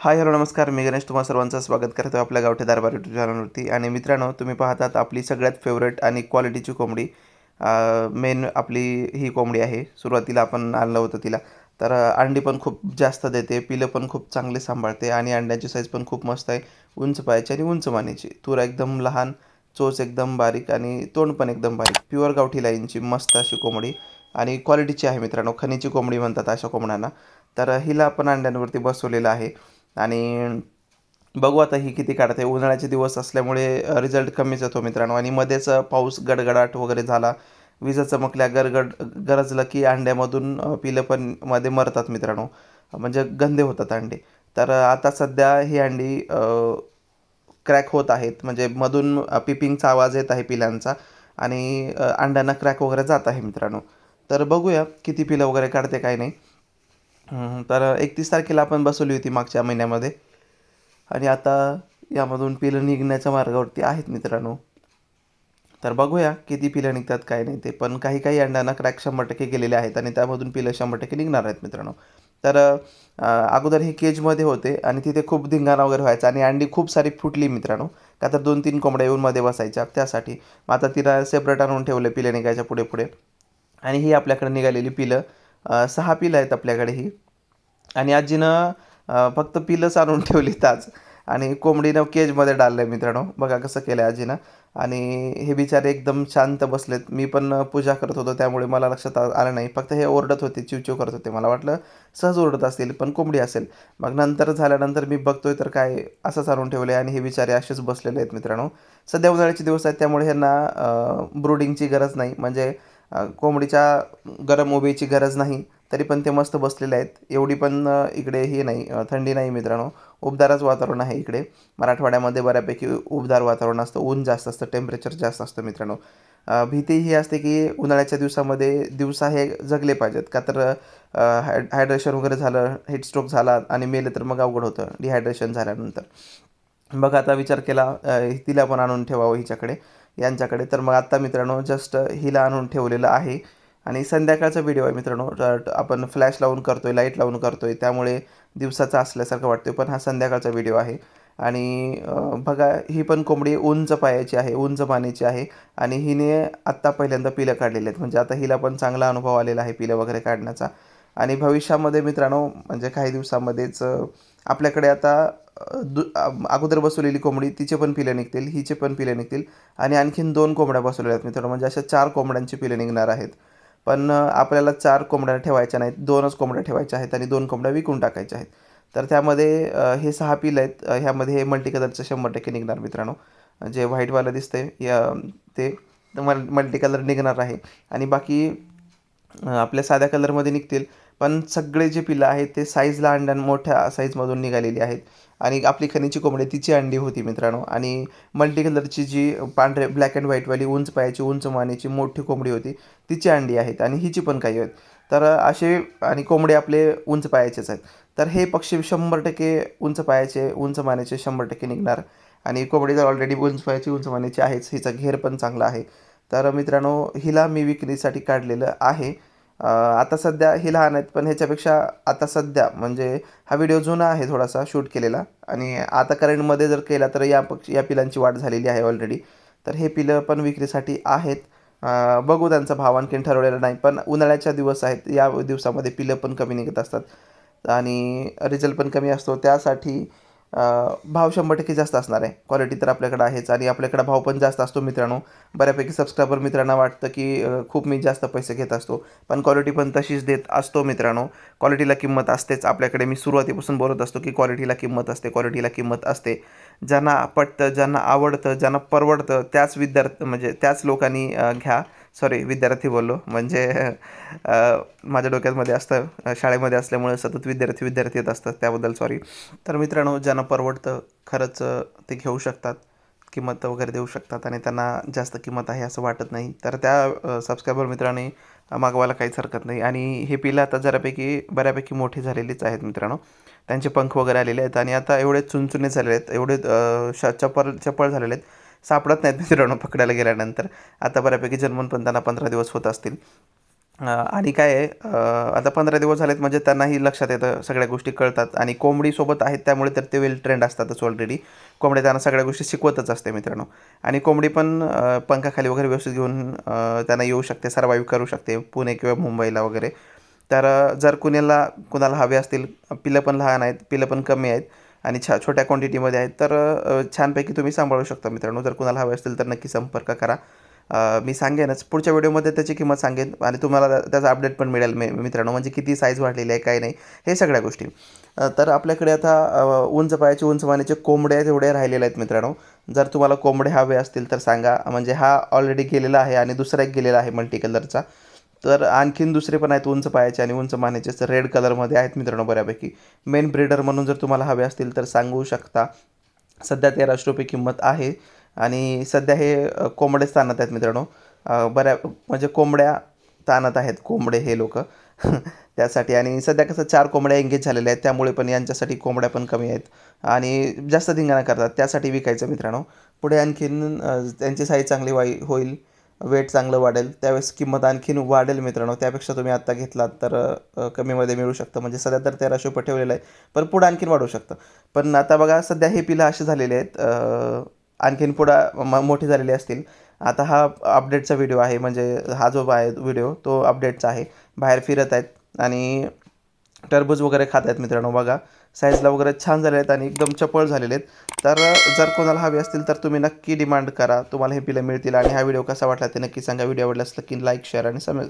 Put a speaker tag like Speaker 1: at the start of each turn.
Speaker 1: Hi hello नमस्कार. मी गणेश तुम्हा सर्वांचं स्वागत करतो आपल्या गावठी दरबार यूट्यूब चॅनलवरती आणि मित्रांनो तुम्ही पाहतात आपली सगळ्यात फेवरेट आणि क्वालिटीची कोंबडी. मेन आपली ही कोंबडी आहे. सुरुवातीला आपण आणलं होतं तिला. तर अंडी पण खूप जास्त देते. पिलं पण खूप चांगले सांभाळते. आणि अंड्याची साईज पण खूप मस्त आहे. उंच पायाची आणि उंच मानेची. तुरा एकदम लहान चोच एकदम बारीक आणि तोंड पण एकदम बारीक प्युअर गावठी लाईनची मस्त अशी कोंबडी. आणि क्वालिटीची आहे मित्रांनो. खनीची कोंबडी म्हणतात अशा कोंबड्यांना. तर हिला आपण अंड्यांवरती बसवलेलं आहे. आणि बघू आता ही किती काढते. उन्हाळ्याचे दिवस असल्यामुळे रिझल्ट कमीच येतो मित्रांनो. आणि मध्येच पाऊस गडगडाट वगैरे झाला विजा चमकल्या गरगड गरजलं की अंड्यामधून पिलं पण मध्ये मरतात मित्रांनो. म्हणजे गंदे होतात अंडे. तर आता सध्या ही अंडी क्रॅक होत आहेत. म्हणजे मधून पिपिंगचा आवाज येत आहे पिलांचा आणि अंड्यांना क्रॅक वगैरे जात आहे मित्रांनो. तर बघूया किती पिलं वगैरे काढते काय नाही. तर एकतीस तारखेला आपण बसवली होती मागच्या महिन्यामध्ये. आणि आता यामधून पिलं निघण्याच्या मार्गावरती आहेत मित्रांनो. तर बघूया किती पिलं निघतात काय नाही ते. पण काही काही अंड्यांना क्रॅक शंभर टक्के गेलेले आहेत आणि त्यामधून पिलं शंभर टक्के निघणार आहेत मित्रांनो. तर अगोदर हे केजमध्ये होते आणि तिथे खूप धिंगाणा वगैरे व्हायचा आणि अंडी खूप सारी फुटली मित्रांनो. का तर दोन तीन कोंबड्या येऊन मध्ये बसायच्या त्यासाठी. मग आता तिला सेपरेट आणून ठेवले पिलं निघायच्या पुढे पुढे आणि ही आपल्याकडे निघालेली पिलं सहा पिलं आहेत आपल्याकडे ही. आणि आजीनं फक्त पिलंच आणून ठेवली आज. आणि कोंबडीनं केजमध्ये डाललं आहे मित्रांनो. बघा कसं केलं आहे आजीनं. आणि हे बिचारे एकदम शांत बसलेत. मी पण पूजा करत होतो त्यामुळे मला लक्षात आ- आलं नाही. फक्त हे ओरडत होते चिवचिव करत होते. मला वाटलं सहज ओरडत असतील पण कोंबडी असेल. मग नंतर झाल्यानंतर मी बघतोय तर काय असंच आणून आहे आणि हे बिचारे असेच बसलेले आहेत मित्रांनो. सध्या उन्हाळ्याचे दिवस आहेत त्यामुळे ह्यांना ब्रूडिंगची गरज नाही. म्हणजे कोंबडीच्या गरम उभेची गरज नाही तरी पण ते मस्त बसलेले आहेत. एवढी पण इकडे हे नाही थंडी नाही मित्रांनो. उबदारच वातावरण आहे इकडे. मराठवाड्यामध्ये बऱ्यापैकी उबदार वातावरण असतं. ऊन जास्त असतं टेम्परेचर जास्त असतं मित्रांनो. भीती ही असते की उन्हाळ्याच्या दिवसामध्ये दिवसा हे जगले पाहिजेत. का तर हाय हायड्रेशन वगैरे झालं हिटस्ट्रोक झाला आणि मेले तर मग अवघड होतं डिहायड्रेशन झाल्यानंतर. मग आता विचार केला तिला पण आणून ठेवावं हिच्याकडे. यांच्याकडे. तर मग आत्ता मित्रांनो जस्ट हिला आणून ठेवलेलं आहे. आणि संध्याकाळचा व्हिडिओ आहे मित्रांनो. आपण फ्लॅश लावून करतो आहे लाइट लावून करतो आहे त्यामुळे दिवसाचा असल्यासारखं वाटतोय पण हा संध्याकाळचा व्हिडिओ आहे. आणि बघा ही पण कोंबडी उंच पायाची आहे उंच पाण्याची आहे. आणि हिने आत्ता पहिल्यांदा पिलं काढलेली आहेत. म्हणजे आता हिला पण चांगला अनुभव आलेला आहे पिलं वगैरे काढण्याचा. आणि भविष्यामध्ये मित्रांनो म्हणजे काही दिवसामध्येच आपल्याकडे आता दु अगोदर बसवलेली कोंबडी तिचे पण पिलं निघतील हिचे पण पिलं निघतील आणि आणखीन दोन कोंबड्या बसवलेल्या आहेत मित्रांनो. म्हणजे अशा चार कोंबड्यांची पिलं निघणार आहेत. पण आपल्याला चार कोंबड्या ठेवायच्या नाहीत दोनच कोंबड्या ठेवायच्या आहेत आणि दोन कोंबड्या विकून टाकायच्या आहेत. तर त्यामध्ये हे सहा पिलं आहेत. ह्यामध्ये हे मल्टी कलरचं शंभर टक्के निघणार मित्रांनो. जे व्हाईटवालं दिसतंय या ते मल मल्टी कलर निघणार आहे. आणि बाकी आपल्या साध्या कलरमध्ये निघतील. पण सगळे जे पिलं आहेत ते साईजला अंड्या मोठ्या साईजमधून निघालेली आहेत. आणि आपली खनीची कोंबडी तिची अंडी होती मित्रांनो. आणि मल्टी कलरची जी पांढरे ब्लॅक अँड व्हाईटवाली उंच पायाची उंच मानेची मोठी कोंबडी होती तिची अंडी आहेत आणि हिची पण काही आहेत. तर असे आणि कोंबडे आपले उंच पायाचेच आहेत. तर हे पक्षी शंभर टक्के उंच पायाचे उंच मानेचे शंभर टक्के निघणार. आणि कोंबडी जर ऑलरेडी उंच पायाची उंच मानेची आहेच. हिचा घेर पण चांगला आहे. तर मित्रांनो हिला मी विक्रीसाठी काढलेलं आहे. आता सध्या ही लहान आहेत पण ह्याच्यापेक्षा आता सध्या म्हणजे हा व्हिडिओ जुना आहे थोडासा शूट केलेला. आणि आता करंटमध्ये जर केला तर या पक्ष या पिलांची वाढ झालेली आहे ऑलरेडी तर हे पिलं पण विक्रीसाठी आहेत. बघू त्यांचा भाव आणखीन ठरवलेला नाही पण उन्हाळ्याच्या दिवस आहेत. या दिवसामध्ये पिलं पण कमी निघत असतात. आणि रिझल्ट पण कमी असतो. त्यासाठी भाव शंभर टक्के जास्त असणार आहे. क्वालिटी तर आपल्याकडं आहेच आणि आपल्याकडं भाव पण जास्त असतो मित्रांनो. बऱ्यापैकी सबस्क्रायबर मित्रांना वाटतं की खूप मी जास्त पैसे घेत असतो. पण क्वालिटी पण तशीच देत असतो मित्रांनो. क्वालिटीला किंमत असतेच. आपल्याकडे मी सुरुवातीपासून बोलत असतो की क्वालिटीला किंमत असते क्वालिटीला किंमत असते. ज्यांना पटतं ज्यांना आवडतं ज्यांना परवडतं त्याच विद्यार्थी म्हणजे त्याच लोकांनी घ्या. सॉरी विद्यार्थी बोललो. म्हणजे माझ्या डोक्यातमध्ये असतं शाळेमध्ये असल्यामुळे सतत विद्यार्थी विद्यार्थी येत असतात. त्याबद्दल सॉरी तर मित्रांनो ज्यांना परवडतं खरंच ते घेऊ शकतात किंमत वगैरे देऊ शकतात आणि त्यांना जास्त किंमत आहे असं वाटत नाही. तर त्या सबस्क्रायबर मित्राने मागवायला काहीच हरकत नाही. आणि हे पिलं आता जरापैकी बऱ्यापैकी मोठे झालेलेच आहेत मित्रांनो. त्यांचे पंख वगैरे आलेले आहेत आणि आता एवढे चुनचुने झालेले आहेत एवढे श चपळ चपळ झालेले आहेत. सापडत नाहीत मित्रांनो पकडायला गेल्यानंतर. आता बऱ्यापैकी जन्मून पण त्यांना पंधरा दिवस होत असतील. आणि काय आहे आता पंधरा दिवस झालेत म्हणजे त्यांनाही लक्षात येतं सगळ्या गोष्टी कळतात. आणि कोंबडीसोबत आहेत त्यामुळे तर ते वेल ट्रेंड असतातच ऑलरेडी कोंबडी त्यांना सगळ्या गोष्टी शिकवतच असते मित्रांनो. आणि कोंबडी पण पंखाखाली वगैरे व्यवस्थित घेऊन त्यांना येऊ शकते सर्वाईव्ह करू शकते पुणे किंवा मुंबईला वगैरे. तर जर कुणाला कुणाला हवे असतील पिलं पण लहान आहेत पिलं पण कमी आहेत आणि छा छोट्या क्वांटिटीमध्ये आहेत तर छानपैकी तुम्ही सांभाळू शकता मित्रांनो. जर कुणाला हवे असतील तर नक्की संपर्क करा. मी सांगेनच. पुढच्या व्हिडिओमध्ये त्याची किंमत सांगेन आणि तुम्हाला त्याचा अपडेट पण मिळेल मी मित्रांनो. म्हणजे किती साईज वाढलेली आहे काय नाही हे सगळ्या गोष्टी. तर आपल्याकडे आता उंच पायाचे उंच मानेचे कोंबड्या तेवढे राहिलेले आहेत मित्रांनो. जर तुम्हाला कोंबडे हवे असतील तर सांगा. म्हणजे हा ऑलरेडी गेलेला आहे आणि दुसरा एक गेलेला आहे मल्टी कलरचा तर आणखीन दुसरे पण आहेत उंच पायाचे आणि उंच मानेचे. तर रेड कलरमध्ये आहेत मित्रांनो बऱ्यापैकी. मेन ब्रीडर म्हणून जर तुम्हाला हवे असतील तर सांगू शकता. सध्या तेराशे रुपये किंमत आहे. आणि सध्या हे कोंबडेच ताणत आहेत मित्रांनो. बऱ्या म्हणजे कोंबड्या ताणत आहेत कोंबडे हे लोक. त्यासाठी आणि सध्या कसं चार कोंबड्या एंगेज झालेल्या आहेत त्यामुळे पण यांच्यासाठी कोंबड्या पण कमी आहेत. आणि जास्त धिंगाणा करतात त्यासाठी विकायचं मित्रांनो. पुढे आणखीन त्यांची साईज चांगली वाई होईल वेट चांगलं वाढेल त्यावेळेस किंमत आणखीन वाढेल मित्रांनो. त्यापेक्षा तुम्ही आत्ता घेतलात तर कमीमध्ये मिळू शकतं. म्हणजे सध्या तर तेराशे रुपये ठेवलेलं आहे पण पुढं आणखीन वाढू शकतं. पण आता बघा सध्या हे पिलं असे झालेले आहेत आणखीन पुढं म मोठे झालेले असतील. आता हा अपडेटचा व्हिडिओ आहे म्हणजे हा जो आहे व्हिडिओ तो अपडेटचा आहे. बाहेर फिरत आहेत आणि टरबूज वगैरे खात आहेत मित्रांनो बघा. साईजला वगैरे छान झाले आहेत आणि एकदम चपळ झालेले आहेत. तर जर कोणाला हवे असतील तर तुम्ही नक्की डिमांड करा. तुम्हाला हे पिलं मिळतील आणि हा व्हिडिओ कसा वाटला ते नक्की सांगा. व्हिडिओ आवडला असला की लाईक शेअर आणि सम